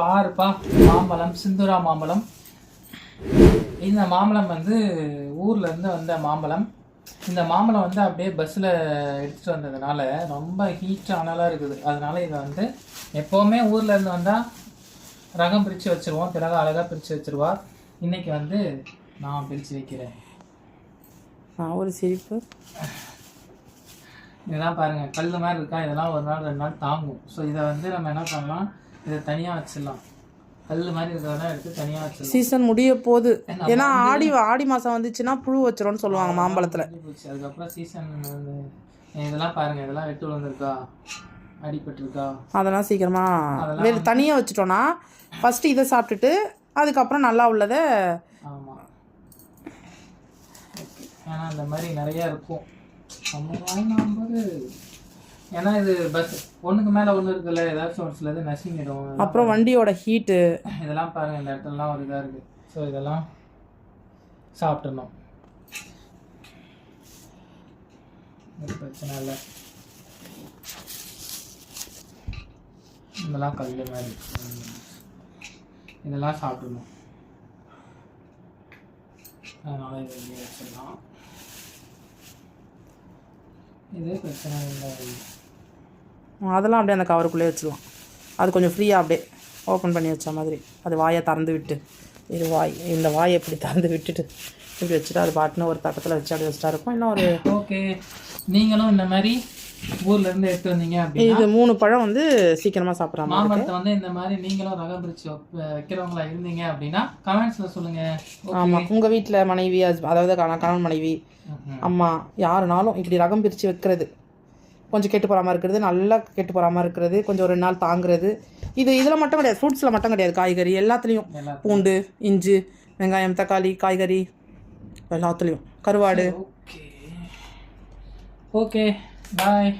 பாருப்பா மாம்பழம் சிந்துரா மாம்பழம். இந்த மாம்பழம் வந்து ஊர்ல இருந்து வந்த மாம்பழம். இந்த மாம்பழம் வந்து அப்படியே பஸ்ஸில் எடுத்துகிட்டு வந்ததுனால ரொம்ப ஹீட் அனலாக இருக்குது. அதனால இதை வந்து எப்போவுமே ஊர்ல இருந்து வந்தால் ரகம் பிரித்து வச்சிருவோம். திலகா அழகாக பிரித்து வச்சிருவா. இன்னைக்கு வந்து நான் பிரித்து வைக்கிறேன். நான் ஒரு சிரிப்பு. இதெல்லாம் பாருங்க கல் மாதிரி இருக்கா? இதெல்லாம் ஒரு நாள் ரெண்டு நாள் தாங்கும். ஸோ இதை வந்து நம்ம என்ன பண்ணலாம்? இதை தனியாக வச்சிடலாம். கல் மாதிரி இருக்கிறதெல்லாம் எடுத்து தனியாக வச்சிடலாம். சீசன் முடிய போகுது. ஏன்னா ஆடி ஆடி மாதம் வந்துச்சுன்னா புழு வச்சிரும்னு சொல்லுவாங்க மாம்பழத்தில். அதுக்கப்புறம் சீசன் இதெல்லாம் பாருங்க இதெல்லாம் வெட்டு விழுந்திருக்கா? அடிபட்டிருக்கா? அதெல்லாம் சீக்கிரமாக வேறு தனியாக வச்சுட்டோன்னா ஃபஸ்ட்டு இதை சாப்பிட்டுட்டு அதுக்கப்புறம் நல்லா உள்ளதை ஆமாம் ஏன்னா இந்த மாதிரி நிறைய இருக்கும். நம்ம வாங்கினாம்போது ஏன்னா இது பஸ் ஒன்றுக்கு மேலே ஒன்று இருக்குல்ல ஏதாச்சும் ஒரு சிலது நசுங்கிடும் அப்புறம் வண்டியோட ஹீட்டு இதெல்லாம் பாருங்க இந்த இடத்துலலாம் ஒரு இதாக இருக்குது ஸோ இதெல்லாம் சாப்பிட்றணும் பிரச்சனை இல்லை. இதெல்லாம் கல் மாதிரி. இதெல்லாம் சாப்பிடணும். அதனால இதை வச்சிடலாம். இது பிரச்சனை இல்லை. அதெல்லாம் அப்படியே அந்த கவருக்குள்ளே வச்சிடலாம் அது கொஞ்சம் ஃப்ரீயாக அப்படியே ஓப்பன் பண்ணி வச்ச மாதிரி. அது வாயை திறந்து விட்டு இது வாய் இந்த வாயை இப்படி திறந்து விட்டுட்டு இப்படி வச்சுட்டு அது பாட்டுன்னு ஒரு தட்டத்தில் வச்சு அப்படி வச்சுட்டா இருக்கும். இன்னும் ஒரு ஓகே. நீங்களும் இந்த மாதிரி ஊர்ல இருந்து எடுத்து வந்தீங்க இது மூணு பழம் வந்து சீக்கிரமாக சாப்பிட்ற மாம்பழத்தை வந்து இந்த மாதிரி நீங்களும் ரகம் பிரிச்சு வைக்கிறவங்களா இருந்தீங்க அப்படின்னா கமெண்ட்ஸ்ல சொல்லுங்க. ஆமாம் உங்கள் வீட்டில் மனைவி அதாவது கண- கணவன் மனைவி. அம்மா யாருனாலும் இப்படி ரகம் பிரித்து வைக்கிறது கொஞ்சம் கெட்டு போகாமல் இருக்கிறது நல்லா கெட்டு போகாமல் இருக்கிறது கொஞ்சம் ஒரு நாள் தாங்குறது. இது இதில் மட்டும் கிடையாது ஃப்ரூட்ஸில் மட்டும் கிடையாது காய்கறி எல்லாத்துலேயும். பூண்டு இஞ்சி வெங்காயம் தக்காளி காய்கறி எல்லாத்துலேயும். கருவாடு. Okay okay bye